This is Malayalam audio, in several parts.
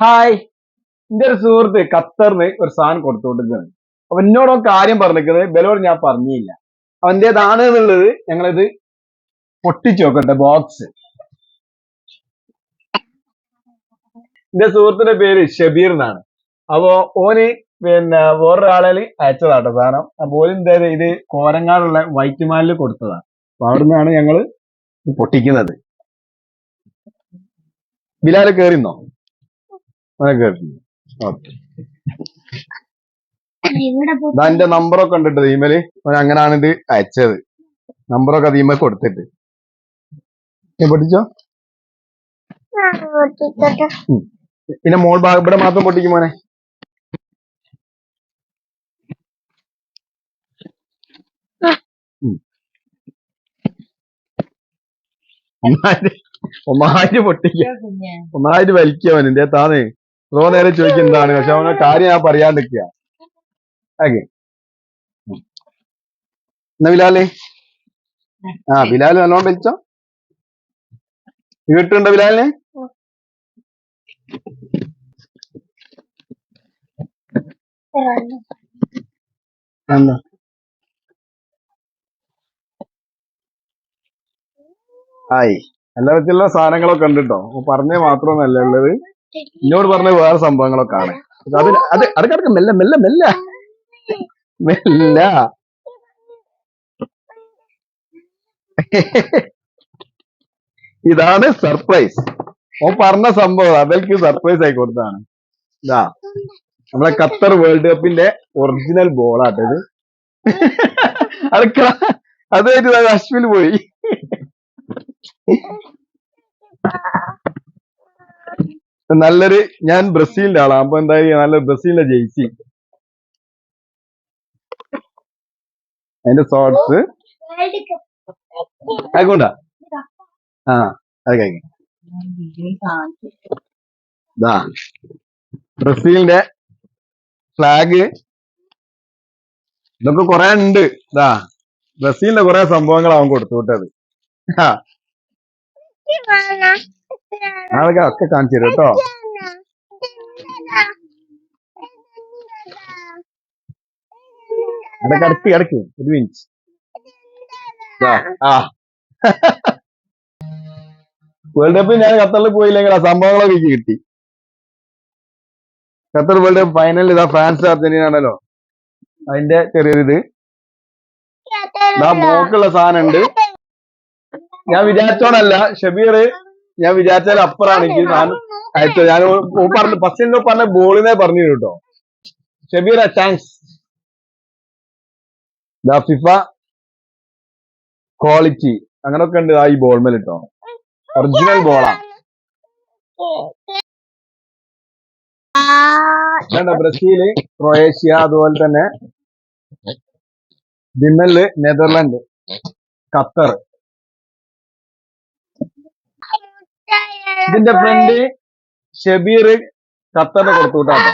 ഹായ് എന്റെ ഒരു സുഹൃത്ത് ഖത്തറിന് ഒരു സാധനം കൊടുത്തുകൊണ്ടിരിക്കുകയാണ് അപ്പൊ എന്നോട് കാര്യം പറഞ്ഞിരിക്കുന്നത് ബലോട് ഞാൻ പറഞ്ഞില്ല. അവന്റേതാണ് എന്നുള്ളത് ഞങ്ങളിത് പൊട്ടിച്ചു നോക്കട്ടെ ബോക്സ് എന്റെ സുഹൃത്തിന്റെ പേര് ഷബീർ എന്നാണ്. അപ്പോ ഓന് പിന്നെ വേറൊരാളിൽ അയച്ചതാട്ടോ സാധനം. അപ്പൊ ഓന് എന്താ ഇത് കോരങ്ങാടുള്ള വൈറ്റ് മാലിൽ കൊടുത്തതാണ്. അപ്പൊ അവിടെ നിന്നാണ് ഞങ്ങൾ പൊട്ടിക്കുന്നത്. ബിലാൽ കേറിന്നോ അങ്ങനെ കേറിന്നു ഓക്കെ ഇവിടെ പോ- ഇതാ എന്റെ നമ്പറൊക്കെ കണ്ടിട്ട് കേട്ടോ ഇമെയിൽ അവൻ അങ്ങനാണ് ഇത് അയച്ചത്. നമ്പറൊക്കെ അത് ഇമെയിൽ കൊടുത്തിട്ട്. പൊട്ടിച്ചോ? പിന്നെ മോൾ ഭാഗം ഇവിടെ മാത്രം പൊട്ടിക്കും മോനെ. ഉം. ഒന്നായിട്ട് ഒന്നായിട്ട് പൊട്ടിക്ക. ഒന്നായിട്ട് വലിക്കവൻ എന്റെ താന്നേ എത്രയോ നേരെ ചോദിക്കും എന്താണ്? പക്ഷെ അവനെ കാര്യം ഞാൻ പറയാണ്ടിരിക്കുക ഓക്കെ എന്നാ ബിലാലേ? ആ ബിലാൽ നല്ലോണം വലിച്ചോ കിട്ടുണ്ടോ ബിലാലിനെ എന്താ? ആയി. എല്ലാ വിധത്തിലുള്ള സാധനങ്ങളൊക്കെ ഉണ്ട് കേട്ടോ. പറഞ്ഞേ മാത്രമൊന്നല്ല ഉള്ളത്. എന്നോട് പറഞ്ഞ വേറെ സംഭവങ്ങളൊക്കെ ആണ് അത് അത് അത് കിടക്ക മെല്ലെ മെല്ലെ മെല്ലെ. മെല്ല. ഇതാണ് സർപ്രൈസ്. ഓ പറഞ്ഞ സംഭവം അവർക്ക് സർപ്രൈസ് ആയി കൊടുത്താണ് ഇതാ നമ്മളെ ഖത്തർ വേൾഡ് കപ്പിന്റെ ഒറിജിനൽ ബോളാട്ടത് അത് അതായിട്ട് അശ്വിൽ പോയി. നല്ലൊരു ഞാൻ ബ്രസീലിന്റെ ആളാണ് അപ്പൊ എന്തായാലും നല്ല ബ്രസീലിന്റെ ജയിച്ചി അതിന്റെ കപ്പ്. ആയിക്കോണ്ടാ ആ അത് കഴിക്കും ബ്രസീലിന്റെ ഫ്ലാഗ് ഇതൊക്കെ കൊറേ ഉണ്ട്. ഇതാ ബ്രസീലിന്റെ കൊറേ സംഭവങ്ങൾ അവൻ കൊടുത്തു വിട്ടത്. ആ അതൊക്കെ ഒക്കെ കാണിച്ചു തരും കേട്ടോ. അതൊക്കെ അടക്കി അടക്കി ഒരു മിനിറ്റ് ആ. വേൾഡ് കപ്പിൽ ഞാൻ ഖത്തറിൽ പോയില്ലെങ്കിൽ ആ സംഭവങ്ങളൊക്കെ എനിക്ക് കിട്ടി. ഖത്തർ വേൾഡ് കപ്പ് ഫൈനലിൽ ഇതാ ഫ്രാൻസ് അർജന്റീന ആണല്ലോ അതിന്റെ ചെറിയൊരിത്. ഇതാ മോക്കുള്ള സാധനം ഉണ്ട് ഞാൻ വിചാരിച്ചോണല്ല ഷബീർ ഞാൻ വിചാരിച്ചാൽ അപ്പറാണെങ്കിൽ എനിക്ക് സാധനം. അയച്ചത് ഞാൻ പറഞ്ഞു ഫസ്റ്റ് എന്തോ പറഞ്ഞ ബോളിനെ പറഞ്ഞു കേട്ടോ ഷബീർ താങ്ക്സ് ദാ ഫിഫ ക്വാളിറ്റി അങ്ങനൊക്കെ ഉണ്ട് ആ ഈ ബോൾമേൽ കേട്ടോ ഒറിജിനൽ ബോളാ ബ്രസീൽ ക്രൊയേഷ്യ അതുപോലെ തന്നെ ദിമൽ നെതർലാൻഡ് ഖത്തർ. ഇതിന്റെ ഫ്രണ്ട് ഷബീർ ഖത്തറിന് കൊടുത്തു വിട്ടാട്ടോ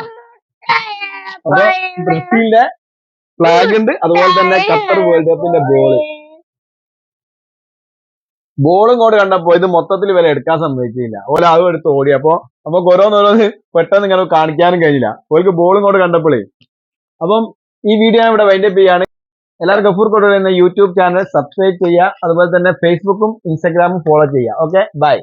അപ്പൊ ബ്രസീലിന്റെ ഫ്ലാഗ് ഉണ്ട്. അതുപോലെ തന്നെ ഖത്തർ വേൾഡ് കപ്പിന്റെ ബോൾ ബോളും കൂടെ കണ്ടപ്പോ ഇത് മൊത്തത്തിൽ വില എടുക്കാൻ സംഭവിക്കില്ല ഓല അതും എടുത്ത് ഓടി. അപ്പൊ നമുക്ക് ഓരോന്നോരോന്ന് പെട്ടെന്ന് ഇങ്ങനെ കാണിക്കാനും കഴിഞ്ഞില്ല ഓർക്ക് ബോളും കൂടെ കണ്ടപ്പോഴേ അപ്പം ഈ വീഡിയോ ഞാൻ ഇവിടെ വൈൻഡപ്പ് ചെയ്യാണ് എല്ലാവരും ഗഫൂർ കൊണ്ടു എന്ന യൂട്യൂബ് ചാനൽ സബ്സ്ക്രൈബ് ചെയ്യുക. അതുപോലെ തന്നെ ഫേസ്ബുക്കും ഇൻസ്റ്റാഗ്രാമും ഫോളോ ചെയ്യുക. Okay bye